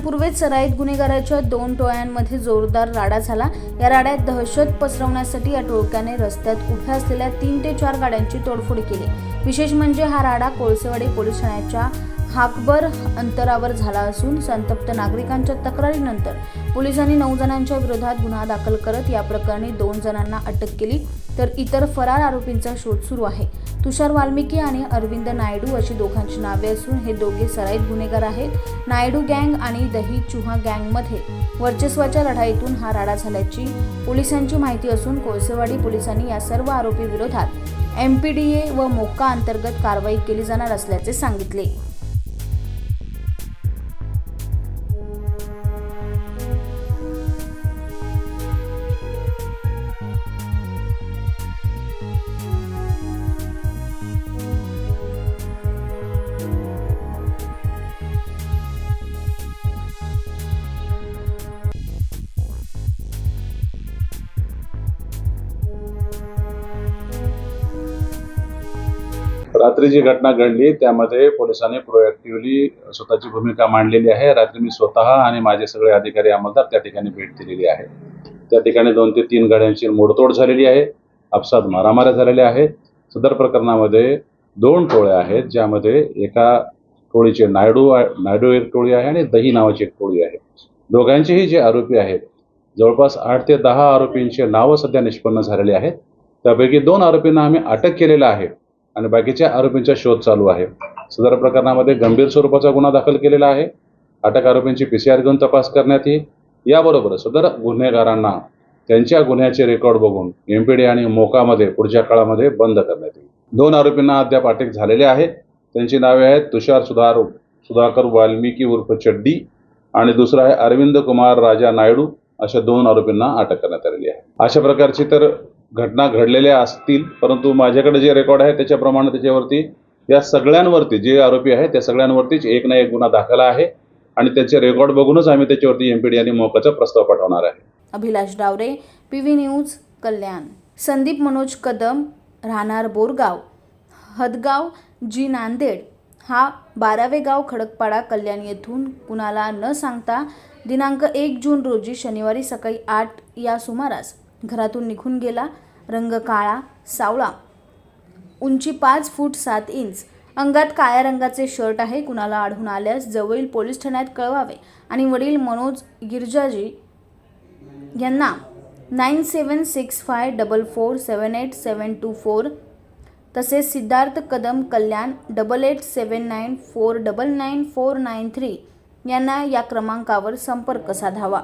पूर्वेत सराईत गुन्हेगाराच्या दोन टोळ्यांमध्ये जोरदार राडा झाला. या राड्यात दहशत पसरवण्यासाठी या टोळक्याने रस्त्यात उभ्या असलेल्या तीन ते चार गाड्यांची तोडफोड केली. विशेष म्हणजे हा राडा कोळसेवाडी पोलीस ठाण्याच्या हाकभर अंतरावर झाला असून संतप्त नागरिकांच्या तक्रारीनंतर पोलिसांनी नऊ जणांच्या विरोधात गुन्हा दाखल करत या प्रकरणी दोन जणांना अटक केली तर इतर फरार आरोपींचा शोध सुरू आहे. तुषार वाल्मिकी आणि अरविंद नायडू अशी दोघांची नावे असून हे दोघे सराईत गुन्हेगार आहेत. नायडू गँग आणि दही चुहा गँगमध्ये वर्चस्वाच्या लढाईतून हा राडा झाल्याची पोलिसांची माहिती असून कोळसेवाडी पोलिसांनी या सर्व आरोपी विरोधात एम पी डी ए व मोक्का अंतर्गत कारवाई केली जाणार असल्याचे सांगितले. रात्री जी घटना घडली त्यामध्ये पोलिसांनी प्रोएक्टिव्हली स्वतःची भूमिका मांडलेली आहे. रात्री मी स्वतः आणि माझे सगळे अधिकारी अंमलदार त्या ठिकाणी भेट दिलेली आहे. त्या ठिकाणी दोन ते तीन गाड्यांची मोडतोड झालेली आहे. अपसात मारामाऱ्या झालेल्या आहेत. सदर प्रकरणामध्ये दोन टोळ्या आहेत ज्यामध्ये एका टोळीचे नायडू नायडू एक टोळी आहे आणि दही नावाची एक टोळी आहे. दोघांचेही जे आरोपी आहेत जवळपास आठ ते दहा आरोपींचे नावं सध्या निष्पन्न झालेली आहेत. त्यापैकी दोन आरोपींना आम्ही अटक केलेला आहे. आणि बाकीच्या आरोपींचा शोध चालू आहे. सदर प्रकरणामध्ये गंभीर स्वरूपाचा गुन्हा दाखल केलेला आहे. अटक आरोपींची पी सी आर घेऊन तपास करण्यात येईल. याबरोबर सदर गुन्हेगारांना त्यांच्या गुन्ह्याचे रेकॉर्ड बघून एमपीडी आणि मोकामध्ये पुढच्या काळामध्ये बंद करण्यात येईल. दोन आरोपींना अद्याप अटक झालेले आहेत त्यांची नावे आहेत तुषार सुधार सुधाकर वाल्मिकी उर्फ चड्डी आणि दुसरा आहे अरविंद कुमार राजा नायडू. अशा दोन आरोपींना अटक करण्यात आलेली आहे. अशा प्रकारची तर घटना घडलेल्या असतील परंतु माझ्याकडे जे रेकॉर्ड आहे त्याच्याप्रमाणे त्याच्यावरती या सगळ्यांवरती जे आरोपी आहेत त्या सगळ्यांवरतीच एक ना एक गुन्हा दाखल आहे आणि त्याचे रेकॉर्ड बघूनच आम्ही त्याच्यावरती एमपीडी आणि मोकाचा प्रस्ताव पाठवणार आहे. Abhilash Daware P V news Kalyan. Sandeep Manoj Kadam राहणार बोरगाव. हदगाव जी नांदेड. हा बारावे गाव खडकपाडा कल्याण येथून कुणाला न सांगता दिनांक एक जून रोजी शनिवारी सकाळी आठ या सुमारास घरातून निघून गेला रंग काळा सावळा. उंची पाच फूट सात इंच. अंगात काळ्या रंगाचे शर्ट आहे कुणाला आढळून आल्यास जवळील पोलीस ठाण्यात कळवावे. आणि वडील मनोज गिरजाजी यांना nine seven six five double four seven eight seven two four तसेच Siddharth Kadam Kalyan double eight seven nine four double nine four nine three यांना या क्रमांकावर संपर्क साधावा.